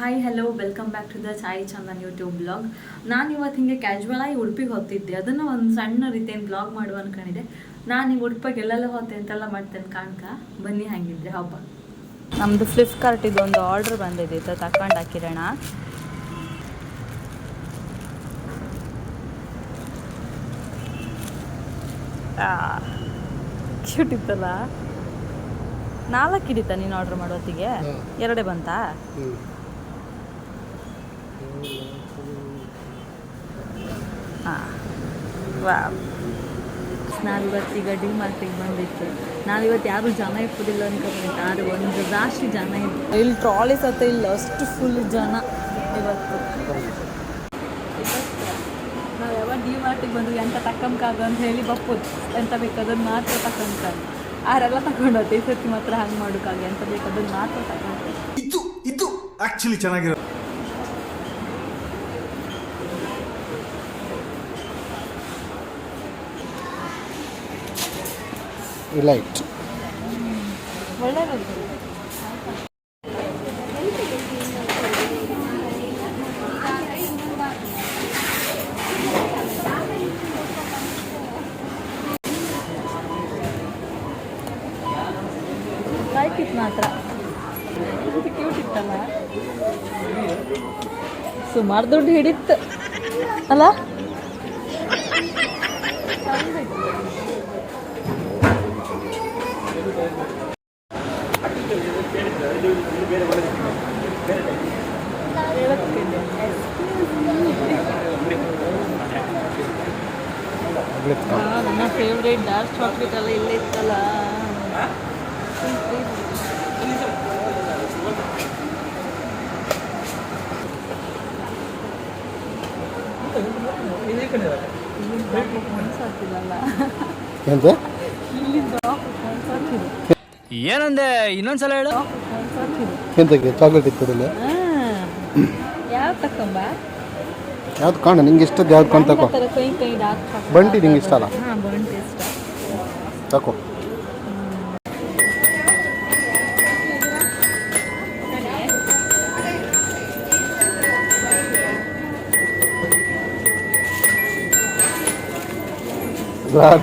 Hi hello welcome back to the Sai Chandan YouTube blog ನಾನು ಇವತ್ತು ಹಿಂಗೆ casual ಆಗಿ ಉಡುಪಿಗೆ ಹೋಗ್ತಿದ್ದೆ. ಅದನ್ನು ಒಂದು ಸಣ್ಣ ರೀತಿಯಿಂದ ಬ್ಲಾಗ್ ಮಾಡುವ ಅನ್ಕೊಂಡಿದ್ದೆ. ನಾನು ಈಗ ಉಡುಪಿಗೆ ಎಲ್ಲೆಲ್ಲ ಹೋಗ್ತೆ ಅಂತೆಲ್ಲ ಮಾಡ್ತೇನೆ ಕಾಣ್ಕ. ಬನ್ನಿ ಹಂಗಿದ್ರೆ ಹಬ್ಬ ನಮ್ಮದು ಫ್ಲಿಪ್ಕಾರ್ಟಿದ್ದು ಒಂದು ಆರ್ಡ್ರ್ ಬಂದಿದ್ದಿತ್ತು ತಕೊಂಡು ಹಾಕಿರೋಣ. ಕ್ಯೂಟ್ ಇತ್ತಲ್ಲ? ನಾಲ್ಕು ಹಿಡಿತಾ ನೀನು ಆರ್ಡ್ರ್ ಮಾಡೋತ್ತಿಗೆ ಎರಡೇ ಬಂತಾ? ಹಾಂ. ವಾ. ಈಗ ಡಿ ಮಾರ್ಟಿಗೆ ಬಂದಿತ್ತು ನಾವಿವತ್ತು ಯಾರು ಜನ ಇರ್ಬೋದಿಲ್ಲ ಅನ್ಕೊಂಡ್ಬಿಟ್ಟು ಆದ್ರೆ ಒಂದು ರಾಶಿ ಜನ ಇತ್ತು ಇಲ್ಲಿ ಟ್ರಾಲಿ ಸತ್ತ ಇಲ್ಲ ಅಷ್ಟು ಫುಲ್ ಜನ ಇವತ್ತು. ನಾವು ಯಾವಾಗ ಡಿ ಮಾರ್ಟಿಗೆ ಬಂದ್ವಿ ಎಂತ ತಕ್ಕಂಕಾಗ ಅಂತ ಹೇಳಿ ಬಪ್ಪುದು ಎಂತ ಬೇಕಾದದ್ದು ಮಾತ್ರ ತಕ್ಕಂತ ಆರೆಲ್ಲ ತಗೊಂಡು ಹೋಗ್ತೀವಿ ಈ ಸರ್ತಿ ಮಾತ್ರ ಹಂಗೆ ಮಾಡೋಕ್ಕಾಗ ಎಂತ ಬೇಕಾದನ್ನು ಮಾತ್ರ ತಗೊಂಡು ಇದು ಇದು ಆಕ್ಚುಲಿ ಚೆನ್ನಾಗಿರೋ ಲೈಟ್ ಒಳ್ಳೆಯದು ಲೈಕ್ ಮಾತ್ರ ಕ್ಯೂಟ್ ಸುಮಾರು ದುಡ್ಡು ಹಿಡಿತ್ತು ಅಲ್ಲ? ನನ್ನ ಫೇವ್ರೇಟ್ ಡಾರ್ಕ್ ಚಾಕ್ಲೇಟ್ ಎಲ್ಲ ಇಲ್ಲೇ ಇತ್ತಲ್ಲ ಎಂತ ಏನಂದೆ? ಇನ್ನೊಂದ್ಸಲ ಹೇಳು. ಎಂತಕ್ಕೆ? ಚಾಕ್ಲೇಟ್ ಇತ್ತದಲ್ಲ ಯಾವ ತಕೊಂಬ? ಯಾವ್ದು ಕಾಣ ನಿಂಗೆ ಇಷ್ಟದ್ದು ಯಾವ್ದು ಕಾಣ್ ತಕೋ. ಬಂಟಿ ನಿಂಗೆ ಇಷ್ಟ ಅಲ್ಲ? ಬಂಟಿ ಇಷ್ಟ. ತಕೋ.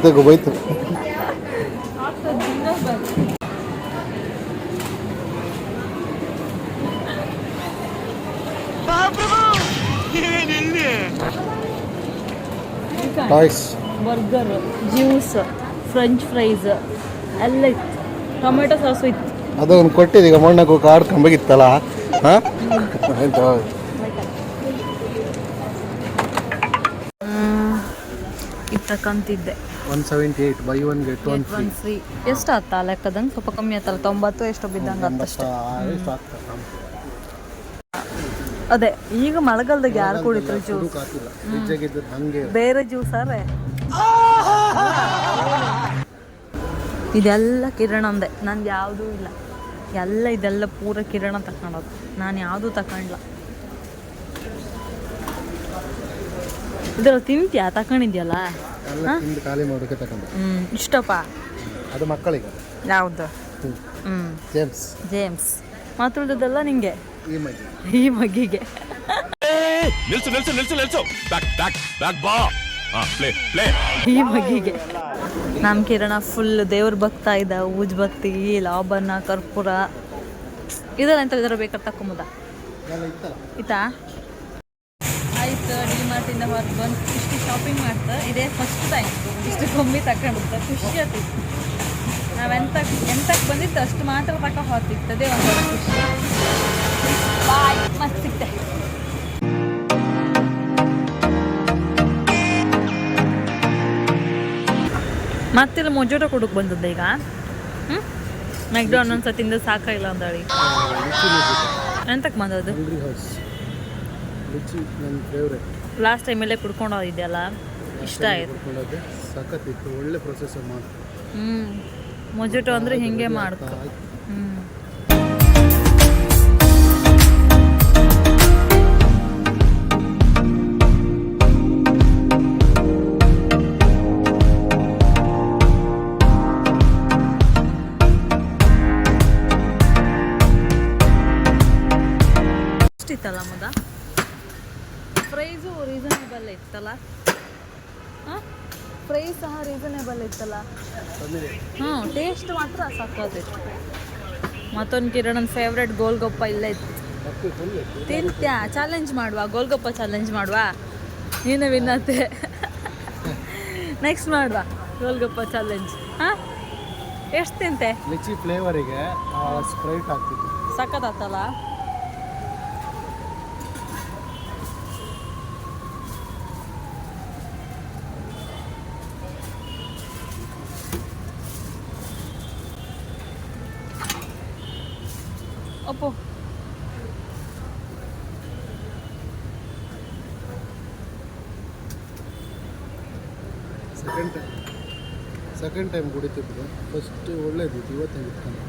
ತಗೋ ಹೋಯ್ತು. Toys burger juice french fries ಎಲ್ಲ ಇತ್ತು. ಟೊಮೆಟೊ ಸಾಸು ಇತ್ತು. ಅದು ಒಂದು ಕೊಟ್ಟಿದೀಗ ಈಗ ಮಣ್ಣಕ್ಕೆ ಹೋಗಿ ಆಡ್ಕೊಂಬೇಕಿತ್ತಲ್ಲ ಹಾಂ? ಆಯ್ತು one seventy eight buy one get one one free ಎಷ್ಟು ಆತ ಲೆಕ್ಕದಂಗೆ? ಸ್ವಲ್ಪ ಕಮ್ಮಿ ಆತಲ್ಲ ತೊಂಬತ್ತು ಎಷ್ಟು ಬಿದ್ದಂಗೆ ಆತಷ್ಟೇ. ಅದೇ ಈಗ ಮಳೆಗಾಲದಾಗ ಯಾರು ಕುಡಿತಾರೆ ಜ್ಯೂಸ್ ಬೇರೆ ಜ್ಯೂಸ್ ಅರೆ ಇದೆಲ್ಲ ಕಿರಣ ಅಂದೆ. ನಂದು ಯಾವುದೂ ಇಲ್ಲ. ಎಲ್ಲ ಇದೆಲ್ಲ ಪೂರ ಕಿರಣ ತಕೊಂಡೋದು ನಾನು ಯಾವುದೂ ತಕೊಂಡ್ಲ ಇದ್ರಲ್ಲಿ ತಿಂತ್ಯಾ? ತಕೊಂಡಿದ್ಯಲ್ಲ ಹ್ಞೂ ಇಷ್ಟಪ್ಪ. ಅದು ಮಕ್ಕಳಿಗೆ. ಯಾವುದು? ಜೇಮ್ಸ್ ಜೇಮ್ಸ್ ಮಾತುಳಿದೆಲ್ಲ ನಿಂಗೆ? ಈ ಮಗಿಗೆ ನಿಲ್ಸು ನಿಲ್ಸು ನಿಲ್ಸು ನಿಲ್ಸು. ಬ್ಯಾಕ್ ಬ್ಯಾಕ್ ಬ್ಯಾಕ್ ಬಾ ಪ್ಲೇ ಪ್ಲೇ ಈ ಮಗಿಗೆ ನಮ್ಮ ಕಿರಣ ಫುಲ್ ದೇವ್ರ ಭಕ್ತ ಇದ್ದ ಊಜ್ ಭಕ್ತಿ ಲಾಭನ ಕರ್ಪೂರ. ಇದೆಲ್ಲ ಎಂತ ಇದರ ಬೇಕಾದ್ರೆ ತಕೊಂಬುದ ಇತ್ತಾ? ಆಯ್ತಾ ಡಿ ಮಾರ್ಟಿಂದ ಹೊರಗೆ ಬಂದು ಇಷ್ಟು ಶಾಪಿಂಗ್ ಮಾಡ್ತಾ ಇದೇ ಫಸ್ಟ್ ಟೈಮ್ ಇಷ್ಟು ಕಮ್ಮಿ ತಗೊಂಡಿದ್ದ ಖುಷಿ ಆಗ್ತಿತ್ತು. ನಾವೆಂತ ಎಂತಕ್ಕೆ ಬಂದಿತ್ತು ಅಷ್ಟು ಮಾತ್ರ ತಕ ಹೋಗ್ತಿತ್ತು ಅದೇ ಒಂದು ಖುಷಿ. ಬಾಯ್ ಮತ್ತೆ ಸಿಗ್ತೆ. ಮತ್ತಿಲ್ಲ ಮೊಜೋಟ ಕೊಡಕ್ಕೆ ಬಂದದ್ದು ಈಗ? ಹ್ಞೂ ಮೆಕ್ಡಾನಲ್ಸ್ ಸತಿಂದ ಸಾಕಾಗಿಲ್ಲ ಅಂದಳಿ. ಎಂತಕ್ಕೆ ಬಂದದ್ದು ಲಾಸ್ಟ್ ಟೈಮಲ್ಲೇ ಕುಡ್ಕೊಂಡು ಕುಡ್ಕೊಂಡಿದ್ಯಲ್ಲ ಇಷ್ಟ ಆಯ್ತು. ಸಖತ್ ಸಖತ್ತಿತ್ತು ಒಳ್ಳೆ ಪ್ರೊಸೆಸರ್ ಮಾಡಿ ಹ್ಞೂ ಮೊಜೋಟೋ ಅಂದ್ರೆ ಹಿಂಗೆ ಮಾಡ್ಕೊ. ಇತ್ತಲ್ಲ ಮುದ? ಪ್ರೈಸು ರೀಸನೇಬಲ್ ಇತ್ತಲ್ಲ? ಪ್ರೈಸ್ ಸಹ ರೀಸನೇಬಲ್ ಇತ್ತಲ್ಲ. ಹ್ಞೂ ಟೇಸ್ಟ್ ಮಾತ್ರ ಸಕ್ಕತ್ತಿತ್ತು ಮತ್ತೊಂದು ಕಿರಣನ್ ಫೇವ್ರೆಟ್ ಗೋಲ್ಗಪ್ಪ ಇಲ್ಲೇ ಇತ್ತು. ತಿಂತ್ಯಾ? ಚಾಲೆಂಜ್ ಮಾಡುವ? ಗೋಲ್ಗಪ್ಪ ಚಾಲೆಂಜ್ ಮಾಡುವ? ನೀನು ವಿನ್ನತ್ತೆ ನೆಕ್ಸ್ಟ್ ಮಾಡುವ. ಗೋಲ್ಗಪ್ಪ ಚಾಲೆಂಜ್ ಹಾಂ? ಎಷ್ಟು ತಿಂತೆ? Litchi ಫ್ಲೇವರಿಗೆ Sprite second time second time ಕುಡಿತಿದ್ದು first ಒಳ್ಳೇದಿತ್ತು ಇವತ್ತೇ ಇಟ್ಕೊಂಡು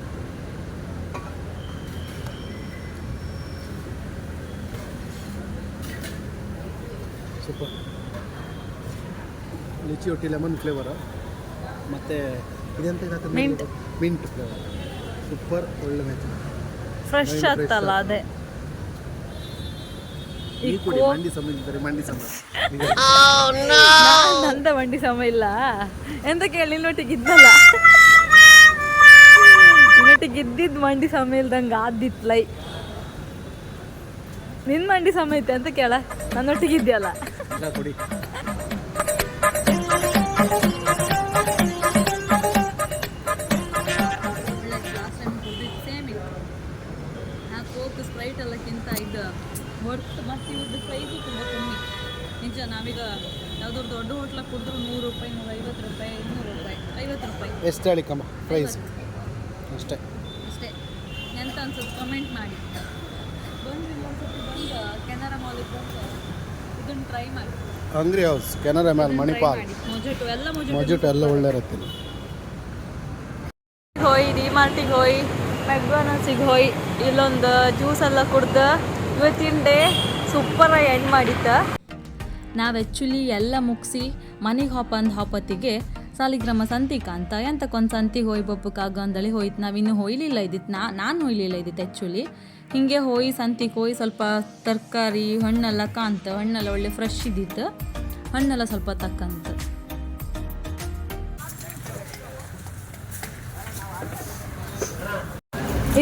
ಸೂಪರ್ ಲಿಚಿ ಒಟ್ಟಿ ಲೆಮನ್ ಫ್ಲೇವರ ಮತ್ತು ಇದೆಂತ ಮಿಂಟ್ ಮಿಂಟ್ ಫ್ಲೇವರ್ ಸೂಪರ್ ಒಳ್ಳೆ ಮ್ಯಾಚ್ ಫ್ರೆಶ್ ಅದೇ ಈ ಈ ಕುಡಿ ಕೋ- ಮಂಡಿ ಸಂಬಂಧಿಸಿದ್ದಾರೆ ಮಂಡಿ ಸಂಬಂಧ ನಾನ್ ನಂದ ಮಂಡಿ ಸಮ ಇಲ್ಲ. ಎಂತ ಕೇಳಿ ಇನ್ನೊಟ್ಟಿಗೆ ಇದ್ದಲ್ಲ ನಿನ್ನೊಟ್ಟಿಗೆ ಇದ್ದಿದ್ ಮಂಡಿ ಸಮ ಇಲ್ದಂಗ ಆದಿತ್ತು ಲೈ. ನಿನ್ ಮಂಡಿ ಸಮ ಐತೆ ಅಂತ ಕೇಳ. ನನ್ನೊಟ್ಟಿಗೆ ಇದ್ಯಲ್ಲ ವರ್ತ್ ಮತ್ತು ಇವ್ರದ್ದು ಪ್ರೈಸು ತುಂಬ ಕಮ್ಮಿ. ನಿಜ ನಾವೀಗ ಯಾವ್ದಾದ್ರು ದೊಡ್ಡ ಹೋಟ್ಲಾಗ ಕುಡಿದ್ರು ನೂರು ರೂಪಾಯಿ ನೂರ ಐವತ್ತು ರೂಪಾಯಿ ಇನ್ನೂರು ರೂಪಾಯಿ ಐವತ್ತು ರೂಪಾಯಿ. ಎಷ್ಟು ಹೇಳಿ ಕಮ್ಮ ಪ್ರೈಸ್ ಅಷ್ಟೇ. ಅಷ್ಟೇ. ಎಂತ ಅನ್ಸುತ್ತೆ? ಕಮೆಂಟ್ ಮಾಡಿ. ಬಂದು ಇನ್ನೊಂದ್ಸತಿ ಬಂದು ಕೆನರಾ ಮಾಲಿಗೆ ಬಂದು ಇದನ್ನು ಟ್ರೈ ಮಾಡಿ. ಅಂಗ್ರಿ ಹೌಸ್ ಕೆನರಾ ಮ್ಯಾಲ್ ಮಣಿಪಾಲ್ ಮೊಜೆಟು ಎಲ್ಲ ಮೊಜೆಟು ಮೊಜಿಟ್ ಎಲ್ಲ ಒಳ್ಳೆ ಇರುತ್ತೆ. ಹೋಯ್ ಡಿ ಮಾರ್ಟಿಗೆ ಹೋಯ್ ಮೆಕ್ಡೊನಾಲ್ಡ್ಸಿಗೆ ಹೋಯ್ ಇಲ್ಲೊಂದು ಜ್ಯೂಸ್ ಎಲ್ಲ ಕುಡ್ದು ಇವತ್ತಿನ ಡೇ ಆಗಿ ಎಂಡ್ ಮಾಡಿತ್ತ. ನಾವು ಆ್ಯಕ್ಚುಲಿ ಎಲ್ಲ ಮುಗಿಸಿ ಮನೆಗೆ ಹಾಪಂದು ಹಾಪತ್ತಿಗೆ ಸಾಲಿಗ್ರಾಮ ಸಂತಿಕ ಅಂತ ಎಂತಕ್ಕೊಂದು ಸಂತಿಗೆ ಹೋಯ್ ಬಪ್ಪಕ್ಕಾಗ ಅಂದಳಿ ಹೋಯ್ತು. ನಾವಿನ್ನು ಹೊಯ್ಲಿಲ್ಲ ಇದ್ದಿತ್ತು ನಾ ನಾನು ಹೊಯ್ಲಿಲ್ಲ ಇದ್ದಿತ್ತು ಆ್ಯಕ್ಚುಲಿ ಹಿಂಗೆ ಹೋಯ್ ಸಂತಿಗೆ ಹೋಯ್ ಸ್ವಲ್ಪ ತರಕಾರಿ ಹಣ್ಣೆಲ್ಲ ಕಾಂತ ಹಣ್ಣೆಲ್ಲ ಒಳ್ಳೆ ಫ್ರೆಶ್ ಇದ್ದಿತ್ತು. ಹಣ್ಣೆಲ್ಲ ಸ್ವಲ್ಪ ತಕ್ಕಂತ.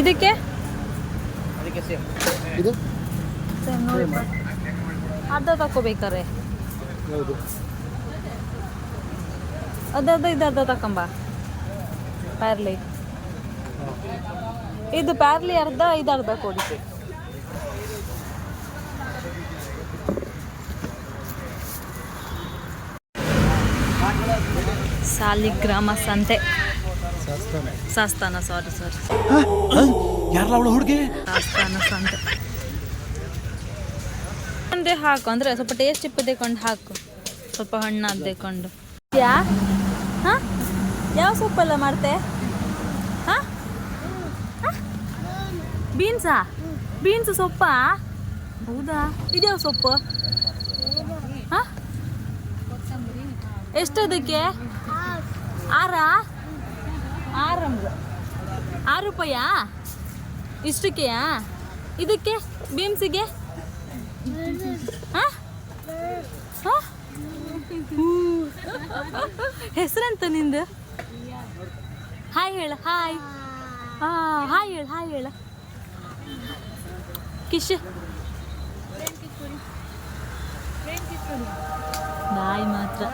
ಇದಕ್ಕೆ? ಇದು? ನೋಡಿ ಅರ್ಧ ತಕೋಬೇಕಾರೆ ಅದರ್ಧ ಇದು ಅರ್ಧ ತಕೊಂಬ. ಪ್ಯಾರ್ಲಿ ಇದು ಪ್ಯಾರ್ಲಿ ಅರ್ಧ ಇದು ಅರ್ಧ ಕೊಡಿ. ಸಾಲಿಗ್ರಾಮ ಸಂತೆ. ಸಾಸ್ತಾನ. ಸಾರಿ ಸಾರಿ ಯಾರಲ್ಲ ಅವಳು ಹುಡುಗಿ? ಸಾಸ್ತಾನ ಸಂತೆ. ಒಂದೇ ಹಾಕು. ಅಂದ್ರೆ ಸ್ವಲ್ಪ ಟೇಸ್ಟ್ ಇಪ್ಪದೇಕೊಂಡು ಹಾಕು. ಸ್ವಲ್ಪ ಹಣ್ಣಾದ್ದೇಕೊಂಡು ಯಾ? ಹಾಂ? ಯಾವ ಸೊಪ್ಪೆಲ್ಲ ಮಾಡ್ತೆ? ಹಾಂ? ಬೀನ್ಸಾ? ಬೀನ್ಸ್ ಸೊಪ್ಪಾ? ಹೌದಾ? ಇದ್ಯಾವ ಸೊಪ್ಪು? ಹಾಂ? ಎಷ್ಟು ಅದಕ್ಕೆ? ಆರಾ? ಆರಂಭ ಆರು ರೂಪಾಯಾ? ಇಷ್ಟಕ್ಕೆಯಾ? ಇದಕ್ಕೆ? ಬೀನ್ಸಿಗೆ? ಹೆಸರೆಂತ ನಿಂದು? ಹಾಯ್ ಹೇಳ ಹಾಯ್ ಹಾಯ್ ಹೇಳ ಹಾಯ್ ಹೇಳ. ಕಿಶ್. ಬಾಯ್ ಮಾತ್ರ.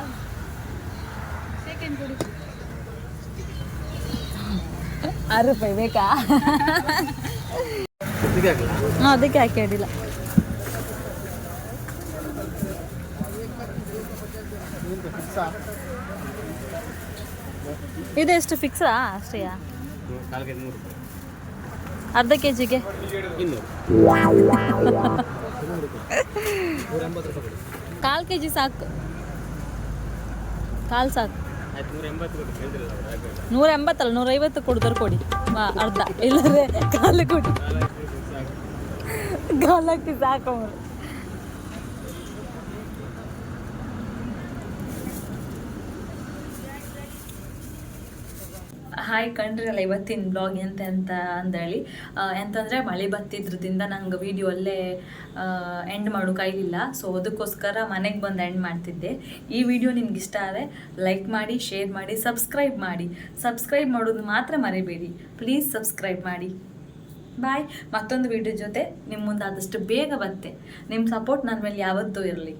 ಆರು ರೂಪಾಯಿ ಬೇಕಾ? ಅದಕ್ಕೆ ಹಾಕಿ ಅಡಿಲ್ಲ ಎಷ್ಟು ಫಿಕ್ಸಾ ಅಷ್ಟೇಯಾ ಅರ್ಧ ಕೆ ಜಿಗೆ ಕಾಲು ಕೆ ಜಿ ಸಾಕು. ಕಾಲು ಸಾಕು. ನೂರ ಎಂಬತ್ತಲ್ಲ ನೂರೈವತ್ತು ಕೊಡ್ತಾರೆ ಕೊಡಿ. ಅರ್ಧ. ಇಲ್ಲದ್ರೆ ಕಾಲು ಕೊಡಿ. ಕಾಲಕ್ಕೆ ಸಾಕು ಹಾಯ್ ಕಂಡ್ರಲ್ಲ ಇವತ್ತಿನ ಬ್ಲಾಗ್ ಎಂತ ಅಂತ ಅಂದೇಳಿ ಎಂತಂದರೆ ಮಳೆ ಬತ್ತಿದ್ರದಿಂದ ನಂಗೆ ವಿಡಿಯೋ ಅಲ್ಲೇ ಎಂಡ್ ಮಾಡೋಕ್ಕಾಗಿಲ್ಲ ಸೊ ಅದಕ್ಕೋಸ್ಕರ ಮನೆಗೆ ಬಂದು ಎಂಡ್ ಮಾಡ್ತಿದ್ದೆ. ಈ ವಿಡಿಯೋ ನಿಮ್ಗೆ ಇಷ್ಟ ಆದರೆ ಲೈಕ್ ಮಾಡಿ ಶೇರ್ ಮಾಡಿ ಸಬ್ಸ್ಕ್ರೈಬ್ ಮಾಡಿ. ಸಬ್ಸ್ಕ್ರೈಬ್ ಮಾಡೋದು ಮಾತ್ರ ಮರಿಬೇಡಿ. ಪ್ಲೀಸ್ ಸಬ್ಸ್ಕ್ರೈಬ್ ಮಾಡಿ. ಬಾಯ್ ಮತ್ತೊಂದು ವಿಡಿಯೋ ಜೊತೆ ನಿಮ್ಮ ಮುಂದೆ ಆದಷ್ಟು ಬೇಗ ಬತ್ತೆ ನಿಮ್ಮ ಸಪೋರ್ಟ್ ನನ್ನ ಮೇಲೆ ಯಾವತ್ತೂ ಇರಲಿ.